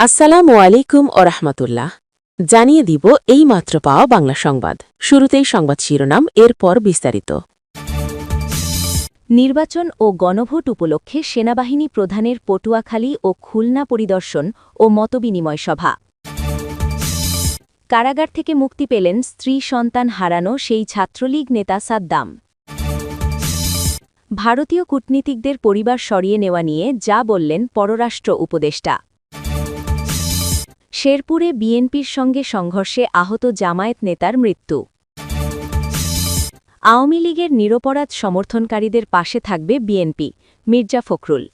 আসসালামু আলাইকুম ও রহমতুল্লাহ। জানিয়ে দিব এই মাত্র পাওয়া বাংলা সংবাদ। শুরুতেই সংবাদ শিরোনাম, এরপর বিস্তারিত। নির্বাচন ও গণভোট উপলক্ষে সেনাবাহিনী প্রধানের পটুয়াখালী ও খুলনা পরিদর্শন ও মতবিনিময় সভা। কারাগার থেকে মুক্তি পেলেন স্ত্রী সন্তান হারানো সেই ছাত্রলীগ নেতা সাদ্দাম। ভারতীয় কূটনীতিকদের পরিবার সরিয়ে নেওয়া নিয়ে যা বললেন পররাষ্ট্র উপদেষ্টা। শেরপুরে বিএনপির সঙ্গে সংঘর্ষে আহত জামায়াত নেতার মৃত্যু। আওয়ামী লীগের নিরপরাধ সমর্থনকারীদের পাশে থাকবে বিএনপি। মির্জা ফখরুল।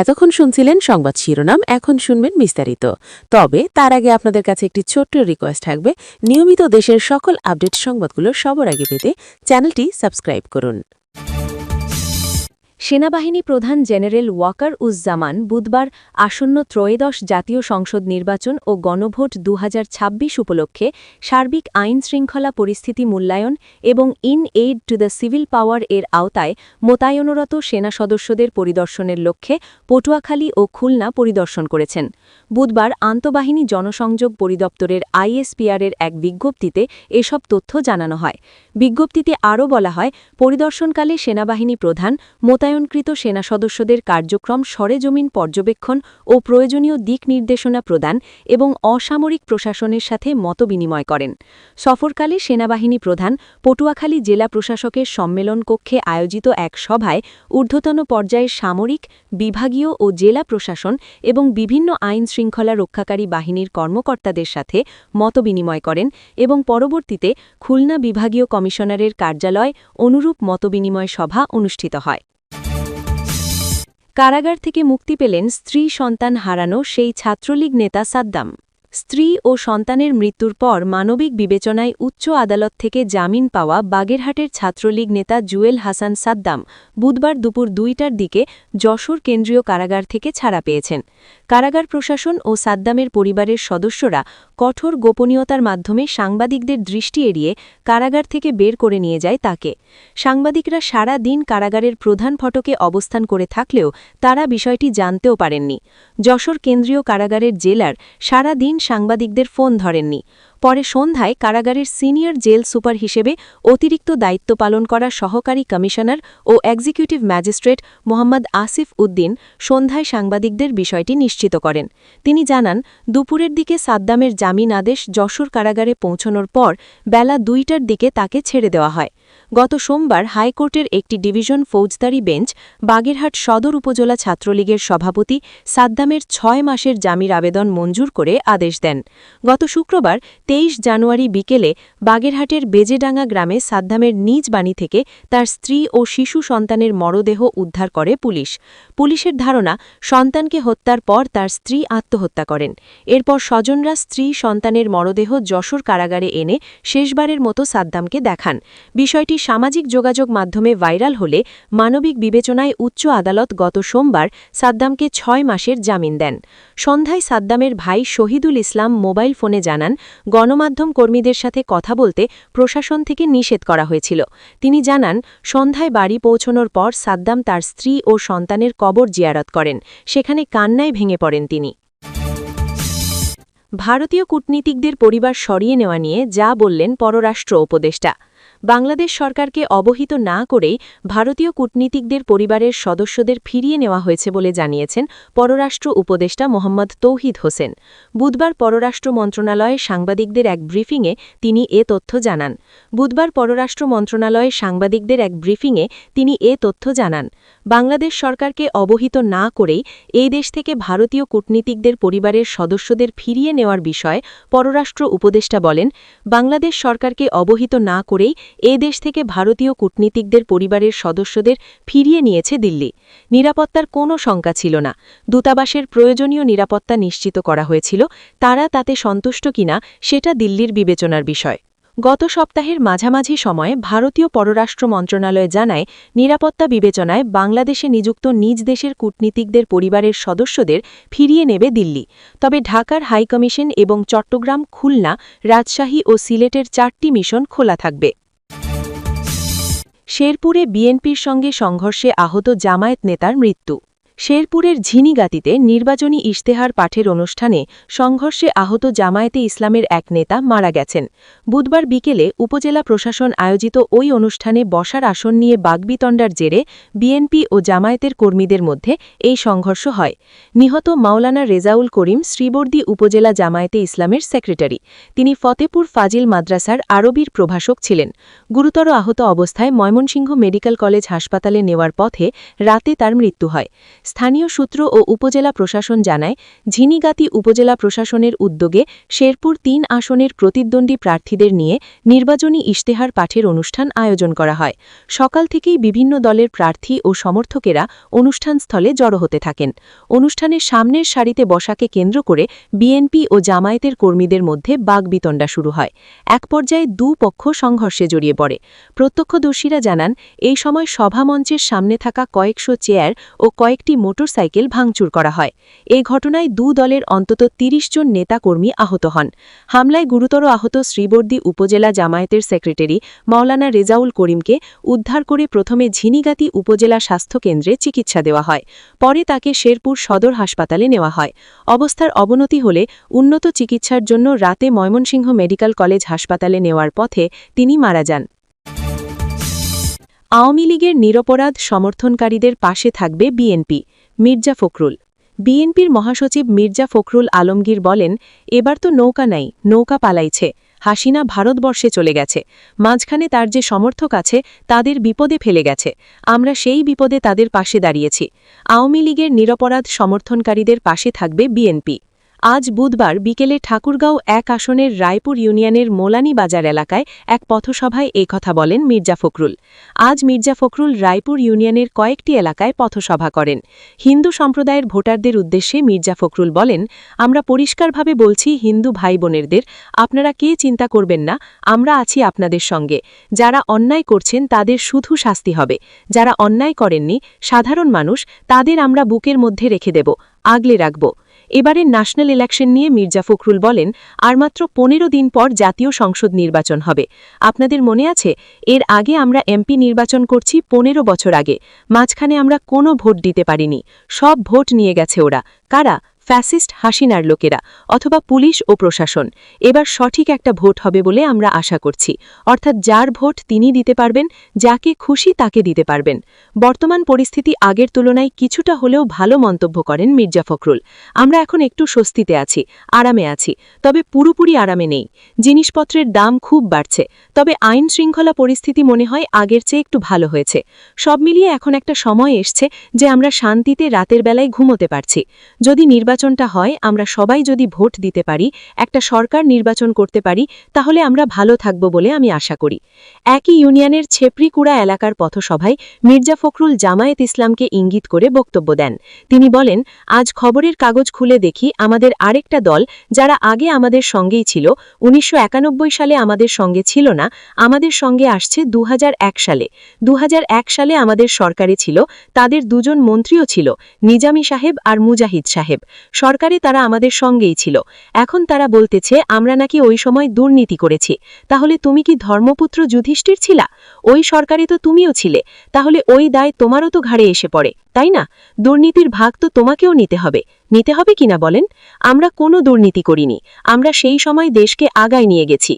এতক্ষণ শুনছিলেন সংবাদ শিরোনাম, এখন শুনবেন বিস্তারিত। তবে তার আগে আপনাদের কাছে একটি ছোট্ট রিকোয়েস্ট থাকবে। নিয়মিত দেশের সকল আপডেট সংবাদগুলো সবার আগে পেতে চ্যানেলটি সাবস্ক্রাইব করুন। সেনাবাহিনী প্রধান জেনারেল ওয়াকার উজ্জামান বুধবার আসন্ন ত্রয়োদশ জাতীয় সংসদ নির্বাচন ও গণভোট দু হাজার ছাব্বিশ উপলক্ষে সার্বিক আইন শৃঙ্খলা পরিস্থিতি মূল্যায়ন এবং in aid to the civil power এর আওতায় মোতায়েনরত সেনা সদস্যদের পরিদর্শনের লক্ষ্যে পটুয়াখালী ও খুলনা পরিদর্শন করেছেন। বুধবার আন্তঃবাহিনী জনসংযোগ পরিদপ্তরের আইএসপিআরের এক বিজ্ঞপ্তিতে এসব তথ্য জানানো হয়। বিজ্ঞপ্তিতে আরও বলা হয়, পরিদর্শনকালে সেনাবাহিনী প্রধান মোতায়েনকৃত সেনা সদস্যদের কার্যক্রম সরেজমিন পর্যবেক্ষণ ও প্রয়োজনীয় দিক নির্দেশনা প্রদান এবং অসামরিক প্রশাসনের সাথে মতবিনিময় করেন। সফরকালে সেনাবাহিনী প্রধান পটুয়াখালী জেলা প্রশাসকের সম্মেলন কক্ষে আয়োজিত এক সভায় ঊর্ধ্বতন পর্যায়ে সামরিক, বিভাগীয় ও জেলা প্রশাসন এবং বিভিন্ন আইন শৃঙ্খলা রক্ষাকারী বাহিনীর কর্মকর্তাদের সাথে মতবিনিময় করেন এবং পরবর্তীতে খুলনা বিভাগীয় কমিশনারের কার্যালয় অনুরূপ মতবিনিময় সভা অনুষ্ঠিত হয়। কারাগার থেকে মুক্তি পেলেন স্ত্রী সন্তান হারানো সেই ছাত্রলীগ নেতা সাদ্দাম। স্ত্রী ও সন্তানের মৃত্যুর পর মানবিক বিবেচনায় উচ্চ আদালত থেকে জামিন পাওয়া বাগেরহাটের ছাত্রলীগ নেতা জুয়েল হাসান সাদ্দাম বুধবার দুপুর দুইটার দিকে যশোর কেন্দ্রীয় কারাগার থেকে ছাড়া পেয়েছেন। কারাগার প্রশাসন ও সাদ্দামের পরিবারের সদস্যরা কঠোর গোপনীয়তার মাধ্যমে সাংবাদিকদের দৃষ্টি এড়িয়ে কারাগার থেকে বের করে নিয়ে যায় তাকে। সাংবাদিকরা সারা দিন কারাগারের প্রধান ফটকে অবস্থান করে থাকলেও তারা বিষয়টি জানতেও পারেননি। যশোর কেন্দ্রীয় কারাগারের জেলার সারা দিন সাংবাদিকদের ফোন ধরেননি। পরে সন্ধ্যায় কারাগারের সিনিয়র জেল সুপার হিসেবে অতিরিক্ত দায়িত্ব পালন করা সহকারী কমিশনার ও এক্সিকিউটিভ ম্যাজিস্ট্রেট মোহাম্মদ আসিফ উদ্দিন সন্ধ্যায় সাংবাদিকদের বিষয়টি নিশ্চিত করেন। তিনি জানান, দুপুরের দিকে সাদ্দামের জামিন আদেশ যশোর কারাগারে পৌঁছনোর পর বেলা দুইটার দিকে তাকে ছেড়ে দেওয়া হয়। গত সোমবার হাইকোর্টের একটি ডিভিশন ফৌজদারি বেঞ্চ, বাগেরহাট সদর উপজেলা ছাত্রলীগের সভাপতি সাদ্দামের ছয় মাসের জামির আবেদন মঞ্জুর করে আদেশ দেন। গত শুক্রবার তেইশ জানুয়ারি বিকেলে বাগেরহাটের বেজেডাঙ্গা গ্রামে সাদ্দামের নিজ বাণী থেকে তার স্ত্রী ও শিশু সন্তানের মরদেহ উদ্ধার করে পুলিশ। পুলিশের ধারণা, সন্তানকে হত্যার পর তার স্ত্রী আত্মহত্যা করেন। এরপর স্বজনরা স্ত্রী সন্তানের মরদেহ যশোর কারাগারে এনে শেষবারের মতো সাদ্দামকে দেখান। বিষয়টি সামাজিক যোগাযোগ মাধ্যমে ভাইরাল হলে মানবিক বিবেচনায় উচ্চ আদালত গত সোমবার সাদ্দামকে ছয় মাসের জামিন দেন। সন্ধ্যায় সাদ্দামের ভাই শহীদুল ইসলাম মোবাইল ফোনে জানান গণমাধ্যম কর্মীদের সাথে কথা বলতে প্রশাসন থেকে নিষেধ করা হয়েছিল। তিনি জানান, সন্ধ্যায় বাড়ি পৌঁছনোর পর সাদ্দাম তার স্ত্রী ও সন্তানের কবর জিয়ারত করেন। সেখানে কান্নায় ভেঙে পড়েন তিনি। ভারতীয় কূটনীতিকদের পরিবার সরিয়ে নেওয়া নিয়ে যা বললেন পররাষ্ট্র উপদেষ্টা। বাংলাদেশ সরকারকে অবহিত না করেই ভারতীয় কূটনীতিকদের পরিবারের সদস্যদের ফিরিয়ে নেওয়া হয়েছে বলে জানিয়েছেন পররাষ্ট্র উপদেষ্টা মোহাম্মদ তৌহিদ হোসেন। বুধবার পররাষ্ট্র মন্ত্রণালয়ে সাংবাদিকদের এক ব্রিফিংয়ে তিনি এ তথ্য জানান। বুধবার পররাষ্ট্র মন্ত্রণালয়ে সাংবাদিকদের এক ব্রিফিংয়ে তিনি এ তথ্য জানান। বাংলাদেশ সরকারকে অবহিত না করেই এই দেশ থেকে ভারতীয় কূটনীতিকদের পরিবারের সদস্যদের ফিরিয়ে নেওয়ার বিষয়ে পররাষ্ট্র উপদেষ্টা বলেন, বাংলাদেশ সরকারকে অবহিত না করেই এ দেশ থেকে ভারতীয় কূটনীতিকদের পরিবারের সদস্যদের ফিরিয়ে নিয়েছে দিল্লি। নিরাপত্তার কোনো শঙ্কা ছিল না। দূতাবাসের প্রয়োজনীয় নিরাপত্তা নিশ্চিত করা হয়েছিল। তারা তাতে সন্তুষ্ট কিনা, সেটা দিল্লির বিবেচনার বিষয়। গত সপ্তাহের মাঝামাঝি সময়ে ভারতীয় পররাষ্ট্র মন্ত্রণালয় জানায়, নিরাপত্তা বিবেচনায় বাংলাদেশে নিযুক্ত নিজ দেশের কূটনীতিকদের পরিবারের সদস্যদের ফিরিয়ে নেবে দিল্লি। তবে ঢাকার হাইকমিশন এবং চট্টগ্রাম, খুলনা, রাজশাহী ও সিলেটের চারটি মিশন খোলা থাকবে। শেরপুরে বিএনপির সঙ্গে সংঘর্ষে আহত জামায়াত নেতার মৃত্যু। শেরপুরের ঝিনিগাতিতে নির্বাচনী ইশতেহার পাঠের অনুষ্ঠানে সংঘর্ষে আহত জামায়াতে ইসলামের এক নেতা মারা গেছেন। বুধবার বিকেলে উপজেলা প্রশাসন আয়োজিত ওই অনুষ্ঠানে বসার আসন নিয়ে বাগবিতণ্ডার জেরে বিএনপি ও জামায়াতের কর্মীদের মধ্যে এই সংঘর্ষ হয়। নিহত মাওলানা রেজাউল করিম শ্রীবর্দী উপজেলা জামায়াতে ইসলামের সেক্রেটারি। তিনি ফতেপুর ফাজিল মাদ্রাসার আরবির প্রভাষক ছিলেন। গুরুতর আহত অবস্থায় ময়মনসিংহ মেডিকেল কলেজ হাসপাতালে নেওয়ার পথে রাতে তার মৃত্যু হয়। স্থানীয় সূত্র ও উপজেলা প্রশাসন জানায়, ঝিনিগাতি উপজেলা প্রশাসনের উদ্যোগে শেরপুর তিন আসনের প্রতিদ্বন্দ্বী প্রার্থীদের নিয়ে নির্বাচনী ইশতেহার পাঠের অনুষ্ঠান আয়োজন করা হয়। সকাল থেকেই বিভিন্ন দলের প্রার্থী ও সমর্থকেরা অনুষ্ঠানস্থলে জড়ো হতে থাকেন। অনুষ্ঠানের সামনের সারিতে বসাকে কেন্দ্র করে বিএনপি ও জামায়াতের কর্মীদের মধ্যে বাগবিতণ্ডা শুরু হয়। এক পর্যায়ে দু পক্ষ সংঘর্ষে জড়িয়ে পড়ে। প্রত্যক্ষদর্শীরা জানান, এই সময় সভামঞ্চের সামনে থাকা কয়েকশো চেয়ার ও কয়েকটি মোটরসাইকেল ভাঙচুর করা হয়। এ ঘটনায় দু দলের অন্তত ৩০ জন নেতাকর্মী আহত হন। হামলায় গুরুতর আহত শ্রীবর্দী উপজেলা জামায়াতের সেক্রেটারি মাওলানা রেজাউল করিমকে উদ্ধার করে প্রথমে ঝিনিগাতি উপজেলা স্বাস্থ্য কেন্দ্রে চিকিৎসা দেওয়া হয়। পরে তাকে শেরপুর সদর হাসপাতালে নেওয়া হয়। অবস্থার অবনতি হলে উন্নত চিকিৎসার জন্য রাতে ময়মনসিংহ মেডিকেল কলেজ হাসপাতালে নেওয়ার পথে তিনি মারা যান। আওয়ামী লীগের নিরপরাধ সমর্থনকারীদের পাশে থাকবে বিএনপি। মির্জা ফখরুল। বিএনপির মহাসচিব মির্জা ফখরুল আলমগীর বলেন, এবার তো নৌকা নাই, নৌকা পালাইছে। হাসিনা ভারতবর্ষে চলে গেছে। মাঝখানে তার যে সমর্থক আছে, তাদের বিপদে ফেলে গেছে। আমরা সেই বিপদে তাদের পাশে দাঁড়িয়েছি। আওয়ামী লীগের নিরপরাধ সমর্থনকারীদের পাশে থাকবে বিএনপি। আজ বুধবার বিকেলে ঠাকুরগাঁও এক আসনের রায়পুর ইউনিয়নের মোলানি বাজার এলাকায় এক পথসভায় কথা বলেন মির্জা ফখরুল। আজ মির্জা ফখরুল রায়পুর ইউনিয়নের কয়েকটি এলাকায় পথসভা করেন। হিন্দু সম্প্রদায়ের ভোটারদের উদ্দেশ্যে মির্জা ফখরুল বলেন, আমরা পরিষ্কারভাবে বলছি, হিন্দু ভাই বোনেরদের আপনারা কে চিন্তা করবেন না, আমরা আছি আপনাদের সঙ্গে। যারা অন্যায় করছেন, তাদের শুধু শাস্তি হবে। যারা অন্যায় করেননি, সাধারণ মানুষ, তাদের আমরা বুকের মধ্যে রেখে দেব, আগলে রাখব। এবারের ন্যাশনাল ইলেকশন নিয়ে মির্জা ফখরুল বলেন, আর মাত্র পনেরো দিন পর জাতীয় সংসদ নির্বাচন হবে। আপনাদের মনে আছে, এর আগে আমরা এমপি নির্বাচন করছি পনেরো বছর আগে, মাঝখানে আমরা কোনো ভোট দিতে পারিনি। সব ভোট নিয়ে গেছে ওরা। কারা? ফ্যাসিস্ট হাসিনার লোকেরা অথবা পুলিশ ও প্রশাসন। এবার সঠিক একটা ভোট হবে বলে আমরা আশা করছি। অর্থাৎ যার ভোট তিনি দিতে পারবেন, যাকে খুশি তাকে দিতে পারবেন। বর্তমান পরিস্থিতি আগের তুলনায় কিছুটা হলেও ভালো মন্তব্য করেন মির্জা ফখরুল। আমরা এখন একটু স্বস্তিতে আছি, আরামে আছি, তবে পুরোপুরি আরামে নেই। জিনিসপত্রের দাম খুব বাড়ছে, তবে আইন শৃঙ্খলা পরিস্থিতি মনে হয় আগের চেয়ে একটু ভালো হয়েছে। সব মিলিয়ে এখন একটা সময় এসছে যে আমরা শান্তিতে রাতের বেলায় ঘুমোতে পারছি। যদি নির্বাচনটা হয়, আমরা সবাই যদি ভোট দিতে পারি, একটা সরকার নির্বাচন করতে পারি, তাহলে আমরা ভালো থাকব বলে আমি আশা করি। একই ইউনিয়নের ছেপড়িকুড়া এলাকার পথসভায় মির্জা ফখরুল জামায়েত ইসলামকে ইঙ্গিত করে বক্তব্য দেন। তিনি বলেন, আজ খবরের কাগজ খুলে দেখি আমাদের আরেকটা দল, যারা আগে আমাদের সঙ্গেই ছিল, উনিশশো একানব্বই সালে আমাদের সঙ্গে ছিল না, আমাদের সঙ্গে আসছে দু হাজার এক সালে। দু হাজার এক সালে আমাদের সরকারে ছিল, তাদের দুজন মন্ত্রীও ছিল, নিজামী সাহেব আর মুজাহিদ সাহেব সরকারে তারা আমাদের সঙ্গেই ছিল। এখন তারা বলতেছে, আমরা নাকি ওই সময় দুর্নীতি করেছি। তাহলে তুমি কি ধর্মপুত্র যুধিষ্ঠির ছিলা? ওই সরকারে তো তুমিও ছিলে। তাহলে ওই দায় তোমারও তো ঘাড়ে এসে পড়ে, তাই না? দুর্নীতির ভাগ তো তোমাকেও নিতে হবে। নিতে হবে কিনা বলেন? আমরা কোনো দুর্নীতি করিনি। আমরা সেই সময় দেশকে আগায় নিয়ে গেছি।